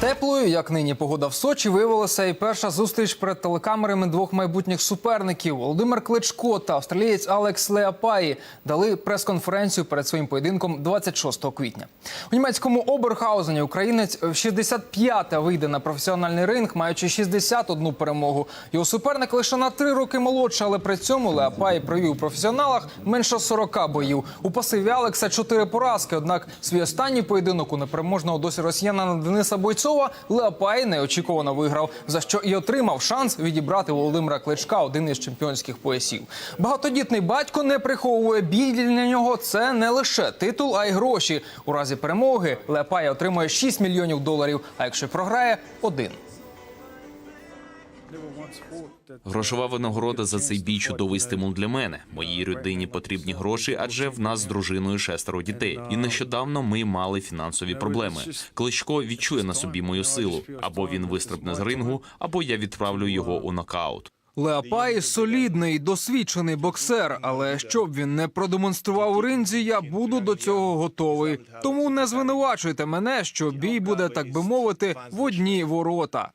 Теплою, як нині погода в Сочі, виявилася і перша зустріч перед телекамерами двох майбутніх суперників. Володимир Кличко та австралієць Алекс Леапаї дали прес-конференцію перед своїм поєдинком 26 квітня. У німецькому Оберхаузені українець в 65-те вийде на професіональний ринг, маючи 61 перемогу. Його суперник лише на три роки молодше, але при цьому Леапаї провів у професіоналах менше 40 боїв. У пасиві Алекса чотири поразки. Однак свій останній поєдинок у непереможного досі росіянина Дениса Бойцова Леопай неочікувано виграв, за що і отримав шанс відібрати Володимира Кличка один із чемпіонських поясів. Багатодітний батько не приховує біль для нього. Це не лише титул, а й гроші. У разі перемоги Леопай отримує 6 мільйонів доларів. А якщо програє один. Грошова винагорода за цей бій чудовий стимул для мене. Моїй родині потрібні гроші, адже в нас з дружиною шестеро дітей. І нещодавно ми мали фінансові проблеми. Кличко відчує на собі мою силу. Або він вистрибне з рингу, або я відправлю його у нокаут. Леопай солідний, досвідчений боксер, але щоб він не продемонстрував ринзі, я буду до цього готовий. Тому не звинувачуйте мене, що бій буде, так би мовити, в одні ворота.